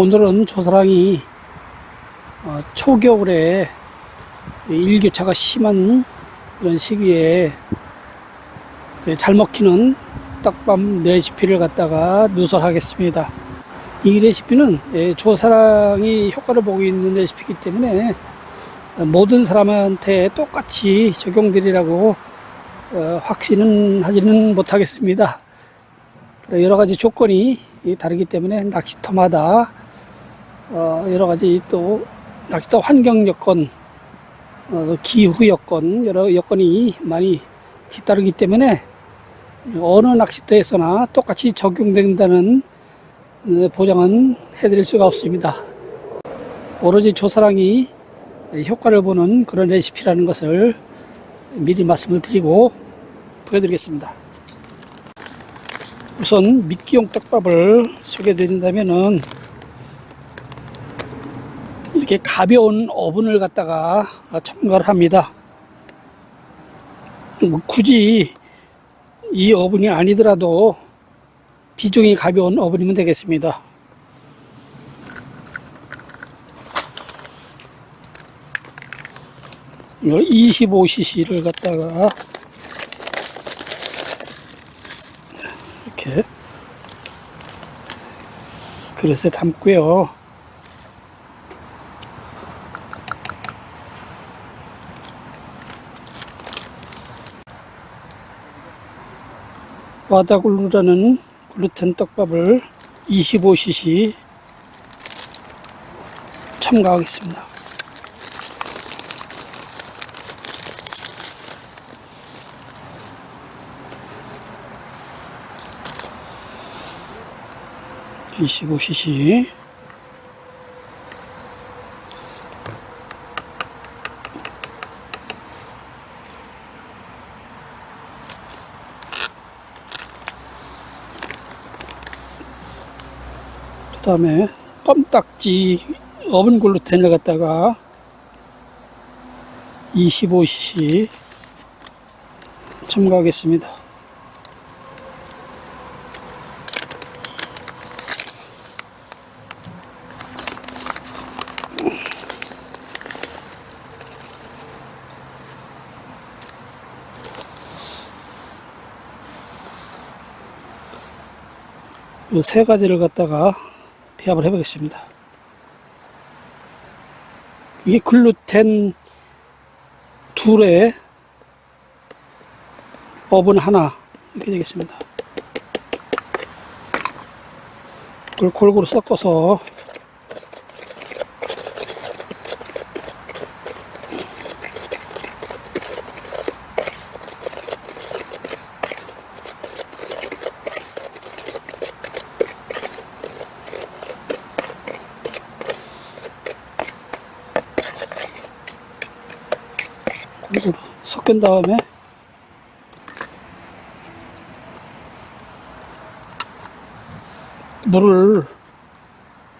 오늘은 조사랑이 어, 초겨울에 일교차가 심한 그런 시기에 예, 잘 먹히는 떡밥 레시피를 갖다가 누설하겠습니다. 이 레시피는 예, 조사랑이 효과를 보고 있는 레시피이기 때문에 모든 사람한테 똑같이 적용되리라고 어, 확신은 하지는 못하겠습니다. 여러 가지 조건이 다르기 때문에 낚시터마다 어, 여러 가지 또 낚시터 환경 여건, 어, 기후 여건, 여러 여건이 많이 뒤따르기 때문에 어느 낚시터에서나 똑같이 적용된다는 어, 보장은 해드릴 수가 없습니다. 오로지 조사랑이 효과를 보는 그런 레시피라는 것을 미리 말씀을 드리고 보여드리겠습니다. 우선 미끼용 떡밥을 소개드린다면은 이렇게 가벼운 오븐을 갖다가 첨가를 합니다. 뭐 굳이 이 오븐이 아니더라도 비중이 가벼운 오븐이면 되겠습니다. 이걸 25cc를 갖다가 이렇게 그릇에 담고요. 와다굴루라는 글루텐 떡밥을 25cc 첨가하겠습니다. 이십오 cc 그 다음에 껌딱지 어분 글루텐을 갖다가 25cc 첨가하겠습니다. 이세 가지를 갖다가 배합을 해보겠습니다. 이게 글루텐 둘에 어분 하나 이렇게 되겠습니다. 그걸 골고루 섞어서 골고루 섞은 다음에 물을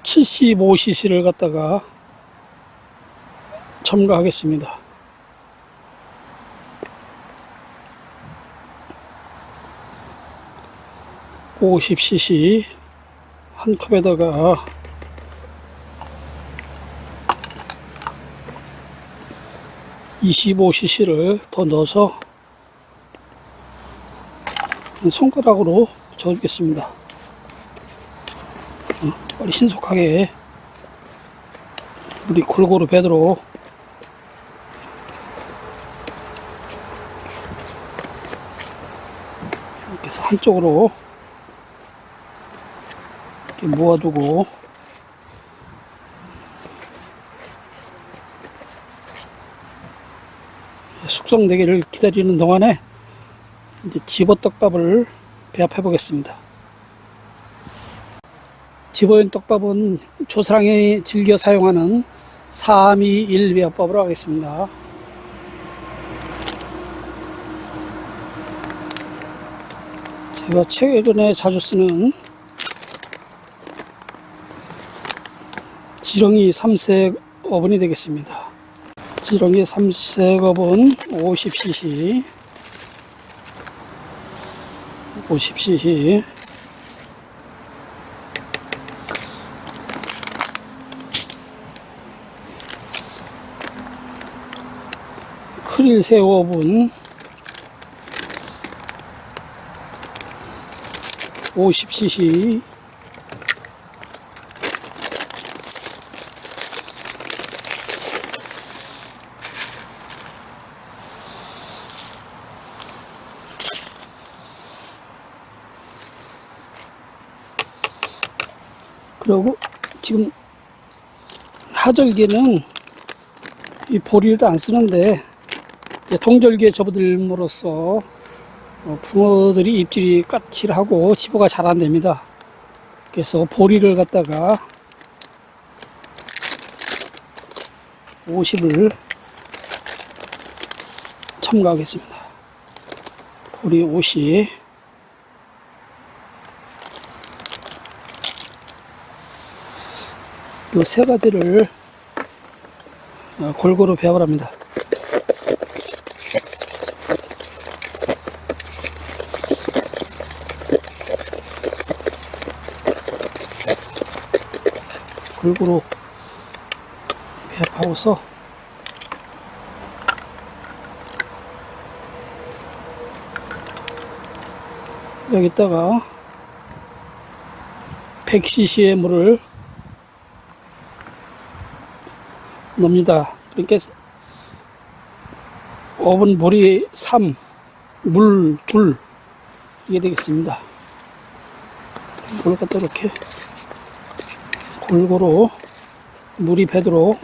75cc를 갖다가 첨가하겠습니다. (50cc) 한 컵에다가 (25cc를) 더 넣어서 손가락으로 저어주겠습니다. 빨리 신속하게 물이 골고루 배도록 이렇게 해서 한쪽으로 이렇게 모아두고 숙성되기를 기다리는 동안에 이제 집어떡밥을 배합해 보겠습니다. 집어연 떡밥은 조사랑이 즐겨 사용하는 321 배합법으로 하겠습니다. 제가 최근에 자주 쓰는 지렁이 삼색 어분이 되겠습니다. 삼색 어분 50cc 50cc 크릴 어분 50cc 그리고 지금 하절기는 이 보리를 안 쓰는데 동절기에 접어들므로써 어, 붕어들이 입질이 까칠하고 집어가 잘 안 됩니다. 그래서 보리를 갖다가 50을 첨가하겠습니다. 보리 50. 이 세 가지를 어, 골고루 배합을 합니다. 골고루 배합하고서 여기다가 100cc의 물을 넣습니다. 그러니까 오븐 물이 3, 물 2 이게 되겠습니다. 이걸 갖다 이렇게 골고루 물이 배도록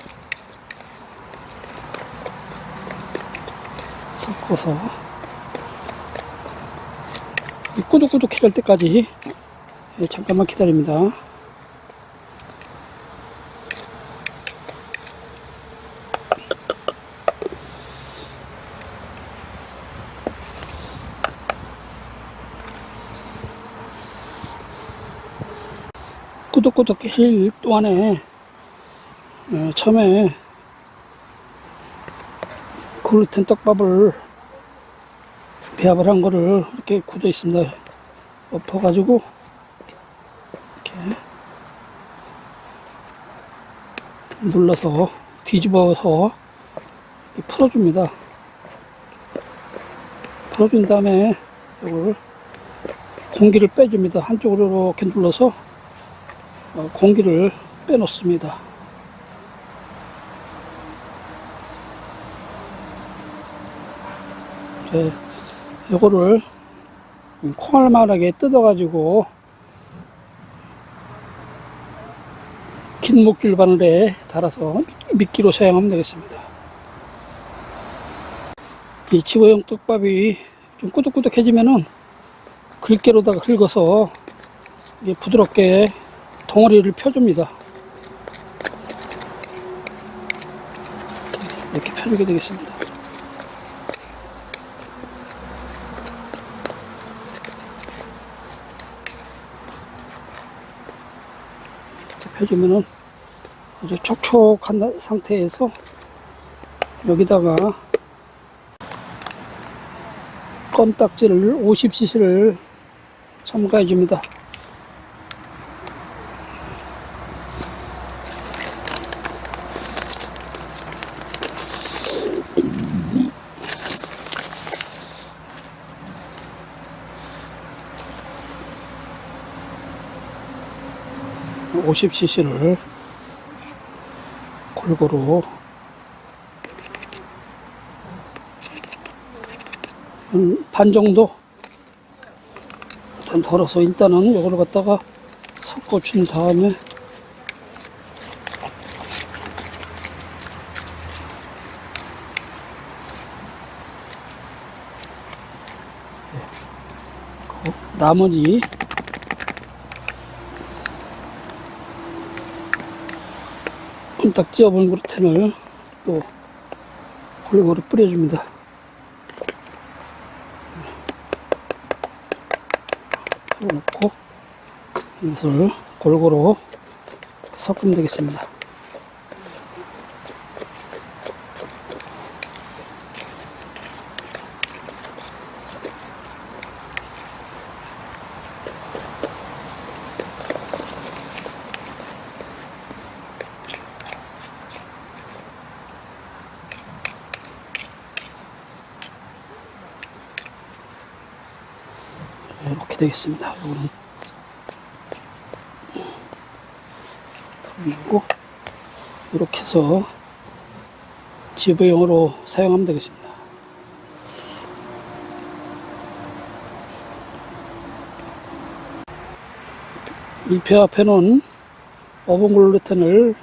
섞어서 이 꾸덕꾸덕 해질 때까지 예, 잠깐만 기다립니다. 꾸덕꾸덕해질 동안에 어, 처음에 글루텐 떡밥을 배합을 한 거를 이렇게 굳어 있습니다. 엎어가지고 이렇게 눌러서 뒤집어서 풀어줍니다. 풀어준 다음에 이걸 공기를 빼줍니다. 한쪽으로 이렇게 눌러서 어, 공기를 빼놓습니다. 네, 요거를 콩알만하게 뜯어가지고 긴 목줄 바늘에 달아서 미끼로 사용하면 되겠습니다. 이 치고용 떡밥이 좀 꾸덕꾸덕해지면은 글깨로다가 긁어서 부드럽게 덩어리를 펴줍니다. 이렇게 펴주게 되겠습니다. 이렇게 펴주면은 아주 촉촉한 상태에서 여기다가 껌딱지를 50cc를 첨가해 줍니다. 오십 cc를 골고루 한반 정도 일단 덜어서 일단은 이걸 갖다가 섞어준 다음에 그 나머지 딱 찌어본 그루텐을 또 골고루 뿌려줍니다. 털어놓고 이것을 골고루 섞으면 되겠습니다. 이렇게 되겠습니다. 이거는 털어내고 이렇게 해서 지부용으로 사용하면 되겠습니다. 이배 앞에 놓은 어봉글루텐을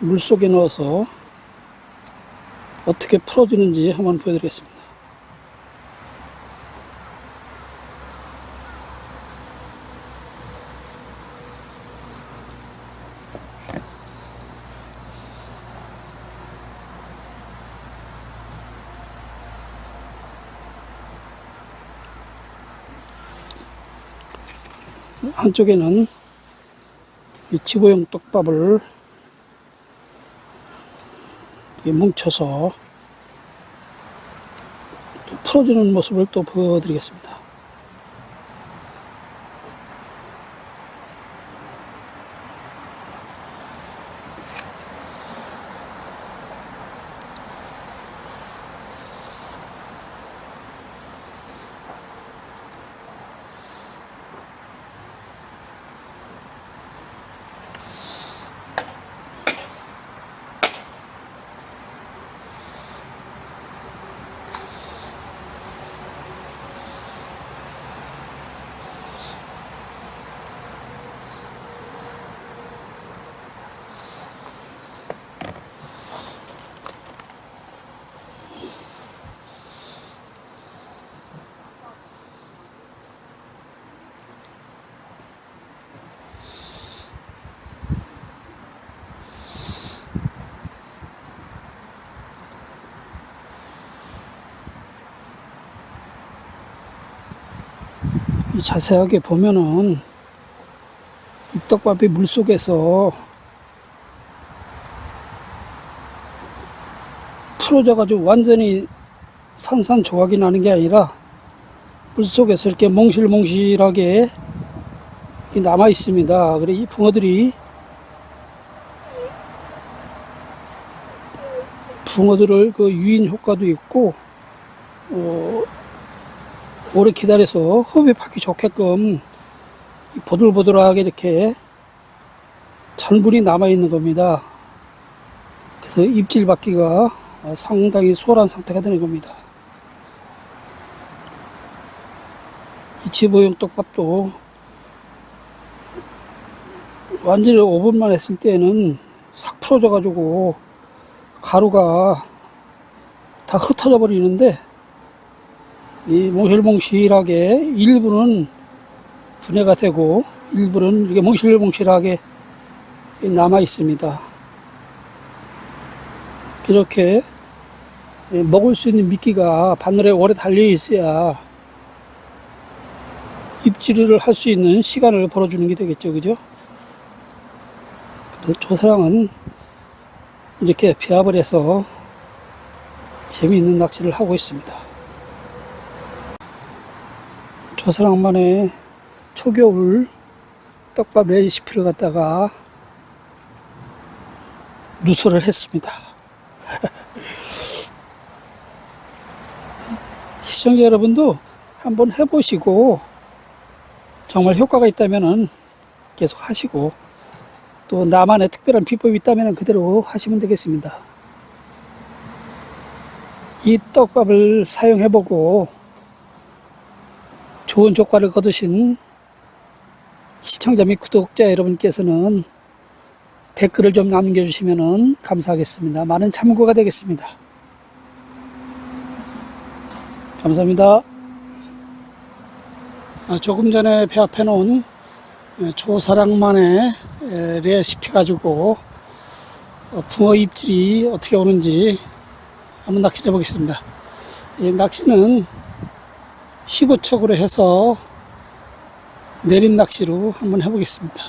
물속에 넣어서 어떻게 풀어주는지 한번 보여드리겠습니다. 한쪽에는 이 지구용 떡밥을 뭉쳐서 또 풀어주는 모습을 또 보여드리겠습니다. 자세하게 보면은 이 떡밥이 물 속에서 풀어져 가지고 완전히 산산조각이 나는 게 아니라 물 속에서 이렇게 몽실몽실하게 남아 있습니다. 그래 이 붕어들이 붕어들을 그 유인 효과도 있고 어, 오래 기다려서 흡입하기 좋게끔 이 보들보들하게 이렇게 잔분이 남아 있는 겁니다. 그래서 입질 받기가 상당히 수월한 상태가 되는 겁니다. 이 지보용 떡밥도 완전히 5분만 했을 때는 싹 풀어져 가지고 가루가 다 흩어져 버리는데 이 몽실몽실하게 일부는 분해가 되고 일부는 이렇게 몽실몽실하게 남아 있습니다. 이렇게 먹을 수 있는 미끼가 바늘에 오래 달려 있어야 입질을 할 수 있는 시간을 벌어주는 게 되겠죠, 그죠? 그래서 조사랑은 이렇게 배합을 해서 재미있는 낚시를 하고 있습니다. 조사랑만의 초겨울 떡밥 레시피를 갖다가 누설을 했습니다. 시청자 여러분도 한번 해보시고 정말 효과가 있다면 계속 하시고 또 나만의 특별한 비법이 있다면 그대로 하시면 되겠습니다. 이 떡밥을 사용해보고 좋은 효과를 거두신 시청자 및 구독자 여러분께서는 댓글을 좀 남겨주시면 감사하겠습니다. 많은 참고가 되겠습니다. 감사합니다. 아, 조금 전에 배 앞에 놓은 조사랑만의 에, 레시피 가지고 어, 붕어 입질이 어떻게 오는지 한번 낚시를 해보겠습니다. 이 낚시는 15척으로 해서 내린 낚시로 한번 해보겠습니다.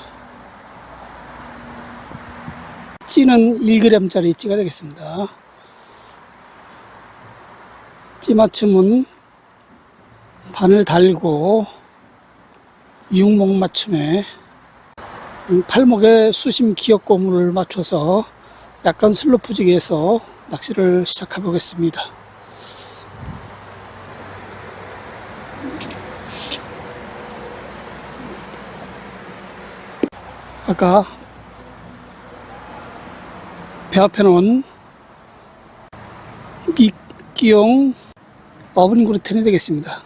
찌는 1g짜리 찌가 되겠습니다. 찌 맞춤은 바늘 달고 육목 맞춤에 음, 팔목에 수심 기역 고무를 맞춰서 약간 슬로프지게 해서 낚시를 시작해 보겠습니다. 아까 배 앞에 놓은 미끼용 어분 그루텐이 되겠습니다.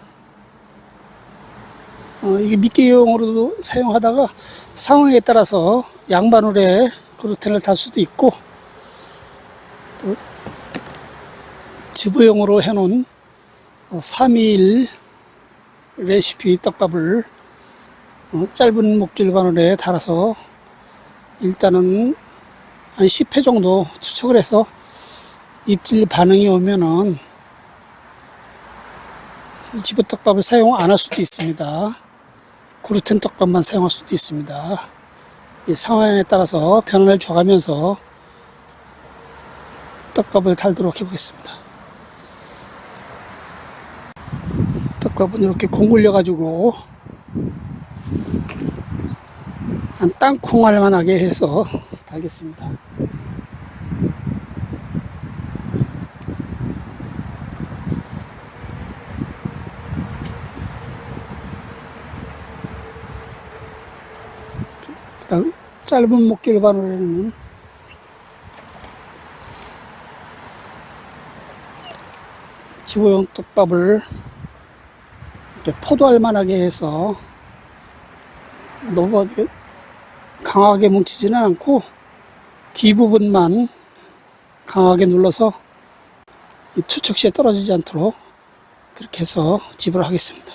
어, 이게 미끼용으로도 사용하다가 상황에 따라서 양바늘에 그루텐을 달 수도 있고 또 지부용으로 해놓은 3일 레시피 떡밥을 어, 짧은 목줄 바늘에 달아서 일단은 한 10회 정도 추측을 해서 입질 반응이 오면은 이 지부떡밥을 사용 안 할 수도 있습니다. 그루텐 떡밥만 사용할 수도 있습니다. 이 상황에 따라서 변화를 줘가면서 떡밥을 달도록 해보겠습니다. 떡밥은 이렇게 공 올려가지고 한 땅콩알 만하게 해서 달겠습니다. 짧은 목줄 바늘에는 지구용 떡밥을 이렇게 포도알 만하게 해서 너무 강하게 뭉치지는 않고 귀 부분만 강하게 눌러서 이 투척시에 떨어지지 않도록 그렇게 해서 집을 하겠습니다.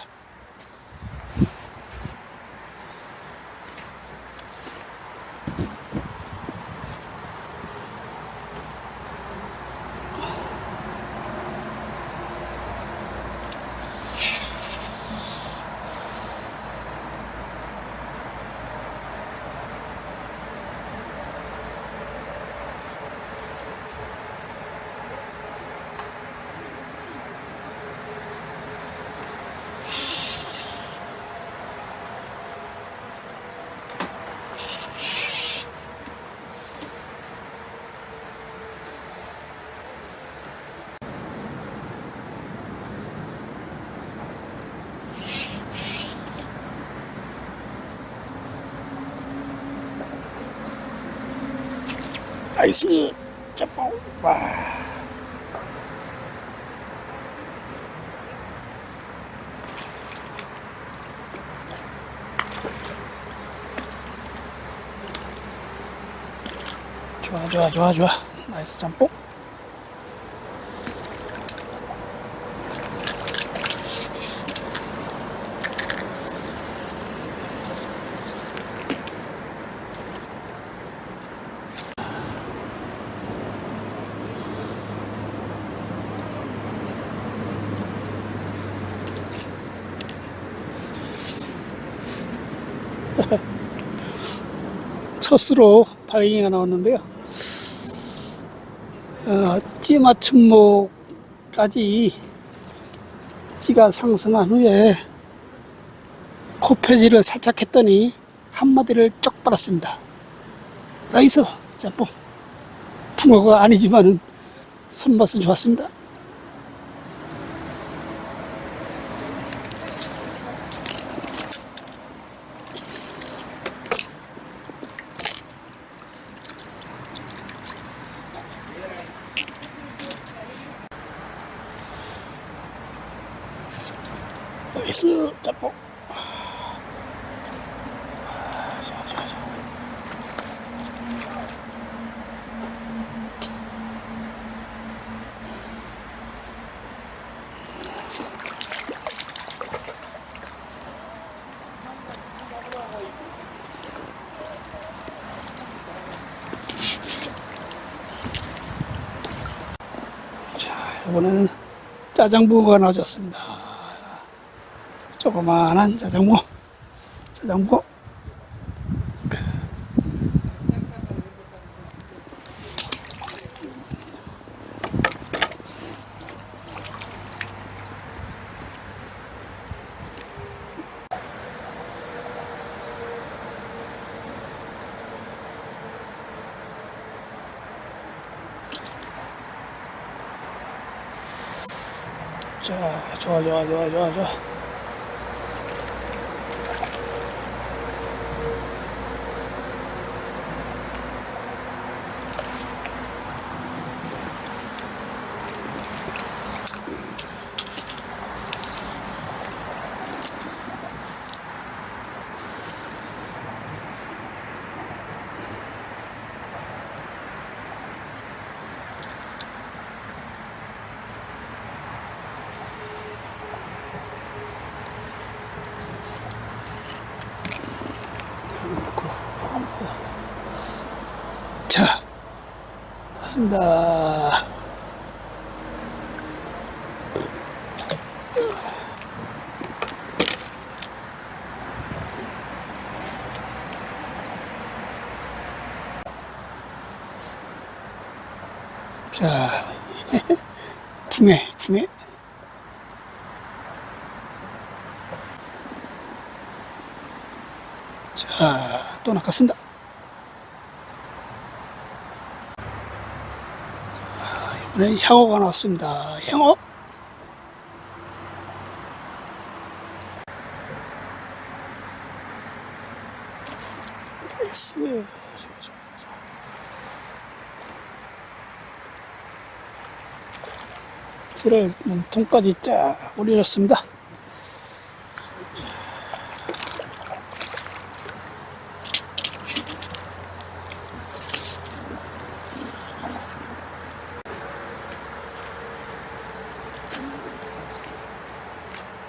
나이스 짬뽕. 와. 좋아 좋아 좋아 좋아. 나이스 짬뽕 첫수로 발갱이가 나왔는데요. 어, 찌 맞춤목까지 찌가 상승한 후에 코표지를 살짝 했더니 한 마디를 쪽 빨았습니다. 나이스 짬뽕 붕어가 아니지만은 손맛은 좋았습니다. 나이스 짬뽕 자, 이번에는 짜장부가 나와줬습니다. 조그마한. 자, 잠고. 자, 좋아, 좋아, 좋아, 좋아, 좋아. 자, 나왔습니다. 자, 붕해, 붕해. 자, 또 낚았습니다. 이번에 향어가 나왔습니다. 향어. 나이스. 줄을 몸통까지 쫙 올려줬습니다.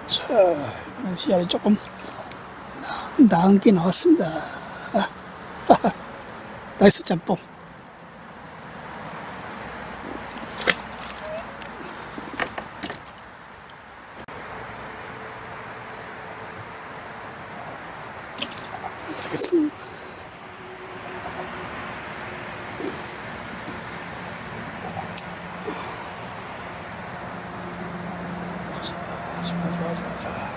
자, 이번엔 씨알이 조금 나- 나은 게 나왔습니다. 아, 나이스 짬뽕. 알겠습니다. 좋아, 좋아, 좋아, 좋아.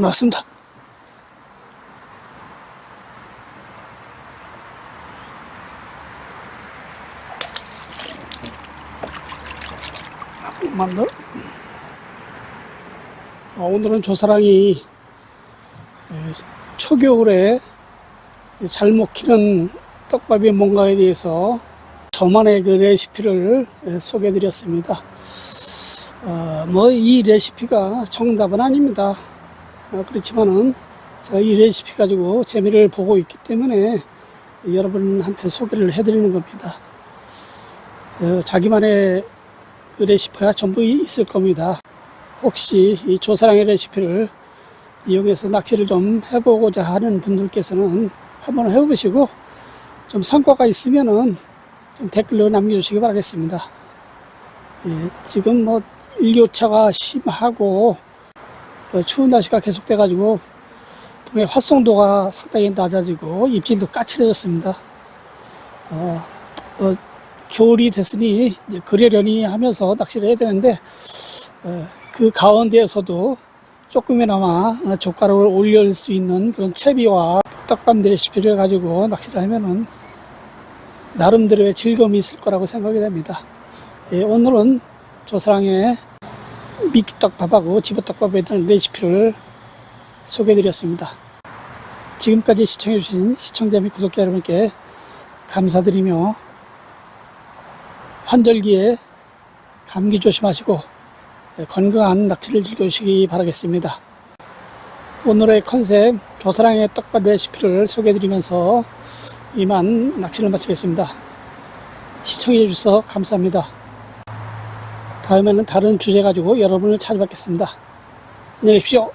한번 더. 어, 오늘은 조사랑이 에, 초겨울에 잘 먹히는 떡밥이 뭔가에 대해서 저만의 그 레시피를 에, 소개해 드렸습니다. 어, 뭐이 레시피가 정답은 아닙니다. 어, 그렇지만은 제가 이 레시피 가지고 재미를 보고 있기 때문에 여러분한테 소개를 해드리는 겁니다. 어, 자기만의 그 레시피가 전부 있을 겁니다. 혹시 이 조사랑의 레시피를 이용해서 낚시를 좀 해보고자 하는 분들께서는 한번 해보시고 좀 성과가 있으면은 좀 댓글로 남겨주시기 바라겠습니다. 예, 지금 뭐 일교차가 심하고 그 추운 날씨가 계속돼가지고 붕의 활성도가 상당히 낮아지고 입질도 까칠해졌습니다. 어, 뭐 겨울이 됐으니 이제 그러려니 하면서 낚시를 해야 되는데 어, 그 가운데에서도 조금이나마 어, 조가를 올릴 수 있는 그런 채비와 떡밥 레시피를 가지고 낚시를 하면은 나름대로의 즐거움이 있을 거라고 생각이 됩니다. 예, 오늘은 조사랑의 미끼떡밥하고 집어떡밥에 대한 레시피를 소개해드렸습니다. 지금까지 시청해주신 시청자 및 구독자 여러분께 감사드리며 환절기에 감기 조심하시고 건강한 낚시를 즐기시기 바라겠습니다. 오늘의 컨셉 조사랑의 떡밥 레시피를 소개해드리면서 이만 낚시를 마치겠습니다. 시청해주셔서 감사합니다. 다음에는 다른 주제 가지고 여러분을 찾아뵙겠습니다. 안녕히 계십시오.